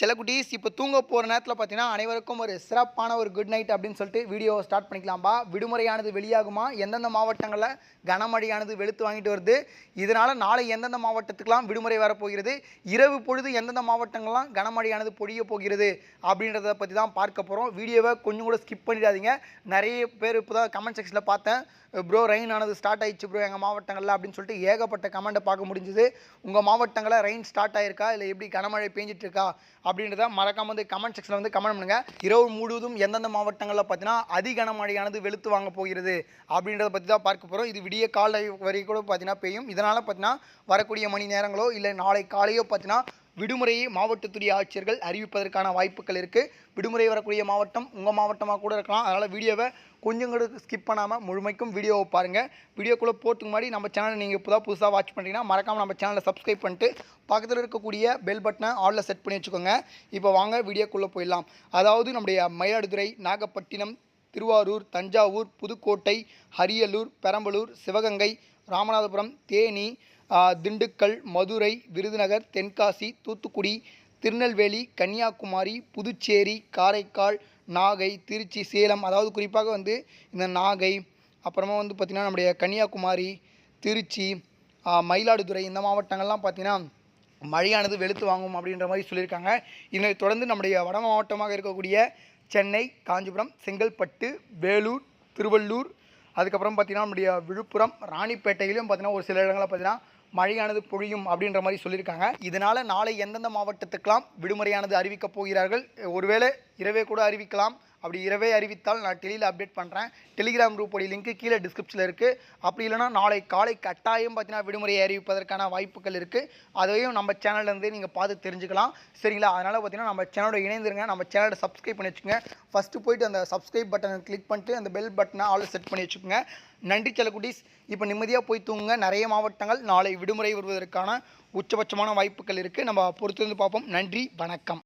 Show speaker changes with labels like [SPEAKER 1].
[SPEAKER 1] செல்லக்குட்டீஸ் இப்போ தூங்க போகிற நேரத்தில் பார்த்தீங்கன்னா அனைவருக்கும் ஒரு சிறப்பான ஒரு குட் நைட் அப்படின்னு சொல்லிட்டு வீடியோ ஸ்டார்ட் பண்ணிக்கலாம்பா. விடுமுறையானது வெளியாகுமா? எந்தெந்த மாவட்டங்களில் கனமழையானது வெளுத்து வாங்கிட்டு வருது? இதனால் நாளை எந்தெந்த மாவட்டத்துக்கெலாம் விடுமுறை வரப்போகிறது? இரவு பொழுது எந்தெந்த மாவட்டங்கள்லாம் கனமழையானது பொழிய போகிறது? அப்படின்றத பற்றி தான் பார்க்க போகிறோம் வீடியோவை கொஞ்சம் கூட ஸ்கிப் பண்ணிடாதீங்க. நிறைய பேர் இப்போ தான் கமெண்ட் செக்ஷனில் பார்த்தேன். ப்ரோ ரெயின் ஆனது ஸ்டார்ட் ஆயிடுச்சு ப்ரோ எங்கள் மாவட்டங்களில் அப்படின்னு சொல்லிட்டு ஏகப்பட்ட கமெண்ட்டை பார்க்க முடிஞ்சுது. உங்கள் மாவட்டங்களில் ரெயின் ஸ்டார்ட் ஆயிருக்கா? இல்லை எப்படி கனமழை பெஞ்சிட்டு இருக்கா? அப்படின்றத மறக்காம வந்து கமெண்ட் செக்ஷனில் வந்து கமெண்ட் பண்ணுங்க. இரவு முழுவதும் எந்தெந்த மாவட்டங்களில் பார்த்தீங்கன்னா அதி கனமழையானது வெளுத்து வாங்க போகிறது அப்படின்றத பற்றி தான் பார்க்க போகிறோம் இது விடிய காலை வரைக்கும் கூட பார்த்தீங்கன்னா பெய்யும். இதனால் பார்த்தீங்கன்னா வரக்கூடிய மணி நேரங்களோ இல்லை நாளை காலையோ பார்த்தீங்கன்னா விடுமுறையை மாவட்டத்துடைய ஆட்சியர்கள் அறிவிப்பதற்கான வாய்ப்புகள் இருக்குது விடுமுறை வரக்கூடிய மாவட்டம் உங்கள் மாவட்டமாக கூட இருக்கலாம். அதனால் வீடியோவை கொஞ்சம் கூட ஸ்கிப் பண்ணாமல் முழுமைக்கும் வீடியோவை பாருங்கள் வீடியோக்குள்ளே போகிறதுக்கு முன்னாடி நம்ம சேனலை நீங்கள் இப்போ புதுசாக வாட்ச் பண்ணுறீங்கன்னா மறக்காமல் நம்ம சேனலை சப்ஸ்கிரைப் பண்ணிட்டு பக்கத்தில் இருக்கக்கூடிய பெல் பட்டனை ஆலில் செட் பண்ணி வச்சுக்கோங்க. இப்போ வாங்க வீடியோக்குள்ளே போயிடலாம். அதாவது நம்முடைய மயிலாடுதுறை நாகப்பட்டினம் திருவாரூர் தஞ்சாவூர் புதுக்கோட்டை அரியலூர் பெரம்பலூர் சிவகங்கை ராமநாதபுரம் தேனி திண்டுக்கல் மதுரை விருதுநகர் தென்காசி தூத்துக்குடி திருநெல்வேலி கன்னியாகுமரி புதுச்சேரி காரைக்கால் நாகை திருச்சி சேலம். அதாவது குறிப்பாக வந்து இந்த நாகை அப்புறமா வந்து பார்த்திங்கன்னா நம்முடைய கன்னியாகுமரி திருச்சி மயிலாடுதுறை இந்த மாவட்டங்கள்லாம் பார்த்திங்கன்னா மழையானது வெளுத்து வாங்கும் அப்படின்ற மாதிரி சொல்லியிருக்காங்க. இதனை தொடர்ந்து நம்முடைய வட மாவட்டமாக இருக்கக்கூடிய சென்னை காஞ்சிபுரம் செங்கல்பட்டு வேலூர் திருவள்ளூர் அதுக்கப்புறம் பார்த்திங்கன்னா நம்முடைய விழுப்புரம் ராணிப்பேட்டையிலும் பார்த்திங்கன்னா ஒரு சில இடங்களில் பார்த்திங்கன்னா மழையானது பொழியும் அப்படின்ற மாதிரி சொல்லியிருக்காங்க. இதனால் நாளை எந்தெந்த மாவட்டத்துக்கெல்லாம் விடுமுறையானது அறிவிக்கப் போகிறார்கள்? ஒருவேளை இரவே கூட அறிவிக்கலாம். அப்படி இரவே அறிவித்தால் நான் டெலியில் அப்டேட் பண்ணுறேன் டெலிகிராம் குரூப்போடைய லிங்க்கு கீழே டிஸ்கிரிப்ஷனில் இருக்குது அப்படி இல்லைனா நாளை காலை கட்டாயம் பார்த்தீங்கன்னா விடுமுறையை அறிவிப்பதற்கான வாய்ப்புகள் இருக்குது அதையும் நம்ம சேனல்லேருந்து நீங்கள் பார்த்து தெரிஞ்சுக்கலாம். சரிங்களா? அதனால் பார்த்தீங்கன்னா நம்ம சேனலோட இணைந்துருங்க. நம்ம சேனலை சப்ஸ்கிரைப் பண்ணி வச்சுக்கோங்க. ஃபஸ்ட்டு போயிட்டு அந்த சப்ஸ்கிரைப் பட்டனை கிளிக் பண்ணிட்டு அந்த பெல் பட்டனை ஆல் செட் பண்ணி வச்சுக்கோங்க. நன்றி செல்லக்குட்டீஸ் இப்போ நிம்மதியாக போய் தூங்குங்க. நிறைய மாவட்டங்கள் நாளை விடுமுறை வருவதற்கான உச்சபட்சமான வாய்ப்புகள் இருக்குது நம்ம பொறுத்திருந்து பார்ப்போம். நன்றி வணக்கம்.